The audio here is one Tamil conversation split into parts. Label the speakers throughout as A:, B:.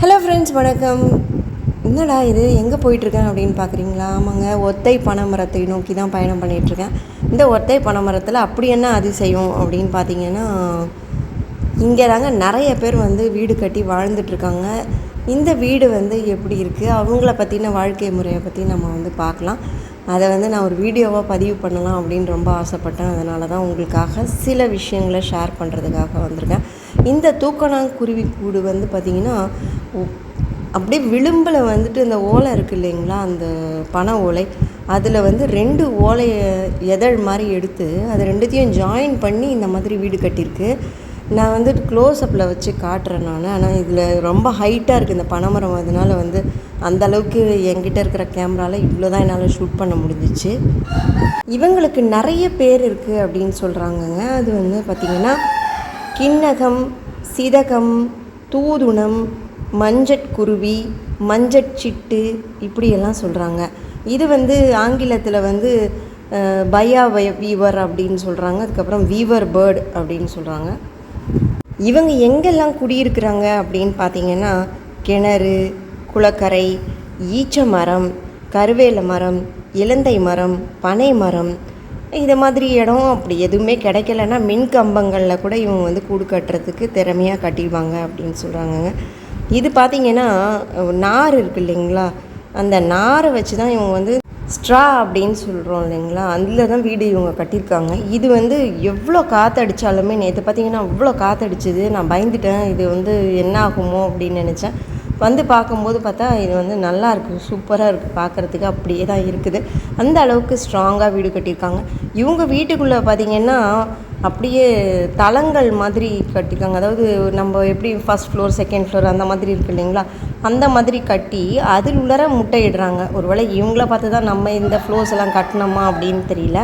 A: ஹலோ ஃப்ரெண்ட்ஸ் வணக்கம். என்னடா இது? எங்கே போயிட்டுருக்கேன் அப்படின்னு பார்க்குறீங்களா ஆமாங்க ஒத்தை பனைமரத்தை நோக்கி தான் பயணம் பண்ணிகிட்ருக்கேன் இந்த ஒத்தை பனைமரத்தில் அப்படி என்ன அதிசயம் அப்படின்னு பார்த்தீங்கன்னா இங்கே தாங்க நிறைய பேர் வந்து வீடு கட்டி வாழ்ந்துட்டுருக்காங்க. இந்த வீடு வந்து எப்படி இருக்குது அவங்கள பற்றின வாழ்க்கை முறையை பற்றி நம்ம வந்து பார்க்கலாம் அதை வந்து நான் ஒரு வீடியோவாக பதிவு பண்ணலாம் அப்படின்னு ரொம்ப ஆசைப்பட்டேன். அதனால தான் உங்களுக்காக சில விஷயங்களை ஷேர் பண்ணுறதுக்காக வந்திருக்கேன். இந்த தூக்கணாங்குருவி கூடு வந்து பார்த்திங்கன்னா அப்படியே விளிம்பில் வந்துட்டு இந்த ஓலை இருக்குது இல்லைங்களா அந்த பனை ஓலை அதில் வந்து ரெண்டு ஓலையை எதழ் மாதிரி எடுத்து அது ரெண்டுத்தையும் ஜாயின் பண்ணி இந்த மாதிரி வீடு கட்டியிருக்கு. நான் வந்துட்டு க்ளோஸ்அப்பில் வச்சு காட்டுறேன் நான். ஆனால் இதில் ரொம்ப ஹைட்டாக இருக்குது இந்த பனைமரம் அதனால வந்து அந்த அளவுக்கு என்கிட்ட இருக்கிற கேமராவில் இவ்வளோ தான் என்னால் ஷூட் பண்ண முடிஞ்சிச்சு. இவங்களுக்கு நிறைய பேர் இருக்குது அப்படின்னு சொல்கிறாங்கங்க அது வந்து பார்த்திங்கன்னா கிண்ணகம் சிதகம் தூதுணம் மஞ்சட்குருவி மஞ்சட்சிட்டு இப்படியெல்லாம் சொல்கிறாங்க இது வந்து ஆங்கிலத்தில் வந்து பயா வீவர் அப்படின்னு சொல்கிறாங்க அதுக்கப்புறம் வீவர் பேர்டு அப்படின்னு சொல்கிறாங்க இவங்க எங்கெல்லாம் குடியிருக்கிறாங்க அப்படின்னு பார்த்தீங்கன்னா கிணறு குளக்கரை ஈச்ச மரம் கருவேல மரம் இலந்தை மரம் பனை மரம் இது மாதிரி இடம் அப்படி எதுவுமே கிடைக்கலன்னா மின் கம்பங்களில் கூட இவங்க வந்து கூடு கட்டுறதுக்கு திறமையாக கட்டிடுவாங்க அப்படின்னு சொல்கிறாங்கங்க இது பார்த்தீங்கன்னா நார் இருக்கு இல்லைங்களா? அந்த நாரை வச்சு தான் இவங்க வந்து ஸ்ட்ரா அப்படின்னு சொல்கிறோம் இல்லைங்களா? அதில் தான் வீடு இவங்க கட்டியிருக்காங்க. இது வந்து எவ்வளோ காற்றடிச்சாலுமே நேற்று பார்த்தீங்கன்னா அவ்வளோ காற்றடிச்சிது நான் பயந்துட்டேன். இது வந்து என்ன ஆகுமோ அப்படின்னு நினச்சேன். வந்து பார்க்கும்போது பார்த்தா இது வந்து நல்லா இருக்குது சூப்பராக இருக்குது பார்க்குறதுக்கு அப்படியே தான் இருக்குது. அந்த அளவுக்கு ஸ்ட்ராங்காக வீடு கட்டியிருக்காங்க. இவங்க வீட்டுக்குள்ளே பார்த்தீங்கன்னா அப்படியே தளங்கள் மாதிரி கட்டியிருக்காங்க அதாவது நம்ம எப்படி ஃபர்ஸ்ட் ஃப்ளோர் செகண்ட் ஃப்ளோர் அந்த மாதிரி இருக்கு இல்லைங்களா? அந்த மாதிரி கட்டி அதில் உள்ளர முட்டையிடுறாங்க. ஒருவேளை இவங்கள பார்த்து தான் நம்ம இந்த ஃப்ளோர்ஸ் எல்லாம் கட்டினோமா அப்படின்னு தெரியல.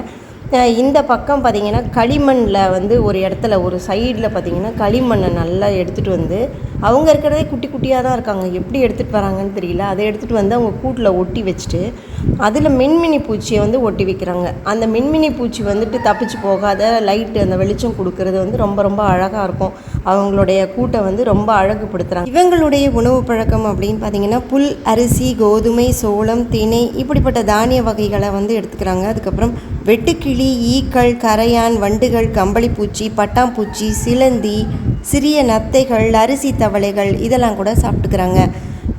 A: இந்த பக்கம் பார்த்திங்கன்னா களிமண்ணில் வந்து ஒரு இடத்துல ஒரு சைடில் பார்த்திங்கன்னா களிமண்ணை நல்லா எடுத்துகிட்டு வந்து அவங்க இருக்கிறதே குட்டி குட்டியாக தான் இருக்காங்க. எப்படி எடுத்துகிட்டு வராங்கன்னு தெரியல. அதை எடுத்துகிட்டு வந்து அவங்க கூட்டில் ஒட்டி வச்சுட்டு அதில் மின்மினி பூச்சியை வந்து ஒட்டி வைக்கிறாங்க. அந்த மின்மினி பூச்சி வந்துட்டு தப்பிச்சு போகாத லைட்டு அந்த வெளிச்சம் கொடுக்கறது வந்து ரொம்ப ரொம்ப அழகாக இருக்கும். அவங்களுடைய கூட்டை வந்து ரொம்ப அழகுபடுத்துகிறாங்க இவங்களுடைய உணவு பழக்கம் அப்படின்னு பார்த்தீங்கன்னா புல் அரிசி கோதுமை சோளம் திணை இப்படிப்பட்ட தானிய வகைகளை வந்து எடுத்துக்கிறாங்க. அதுக்கப்புறம் வெட்டுக்கிளி ஈக்கள் கரையான் வண்டுகள் கம்பளிப்பூச்சி பட்டாம்பூச்சி சிலந்தி சிறிய நத்தைகள் அரிசி தவளைகள் இதெல்லாம் கூட சாப்பிட்டுக்கிறாங்க.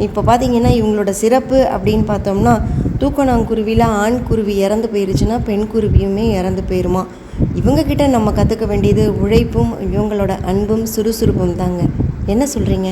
A: இப்போ பார்த்தீங்கன்னா இவங்களோட சிறப்பு அப்படின்னு பார்த்தோம்னா தூக்கணாங்குருவியில் ஆண் குருவி இறந்து போயிருச்சுன்னா பெண் குருவியுமே இறந்து போயிருமா? இவங்கக்கிட்ட நம்ம கற்றுக்க வேண்டியது உழைப்பும் இவங்களோட அன்பும் சுறுசுறுப்பும் தாங்க. என்ன சொல்கிறீங்க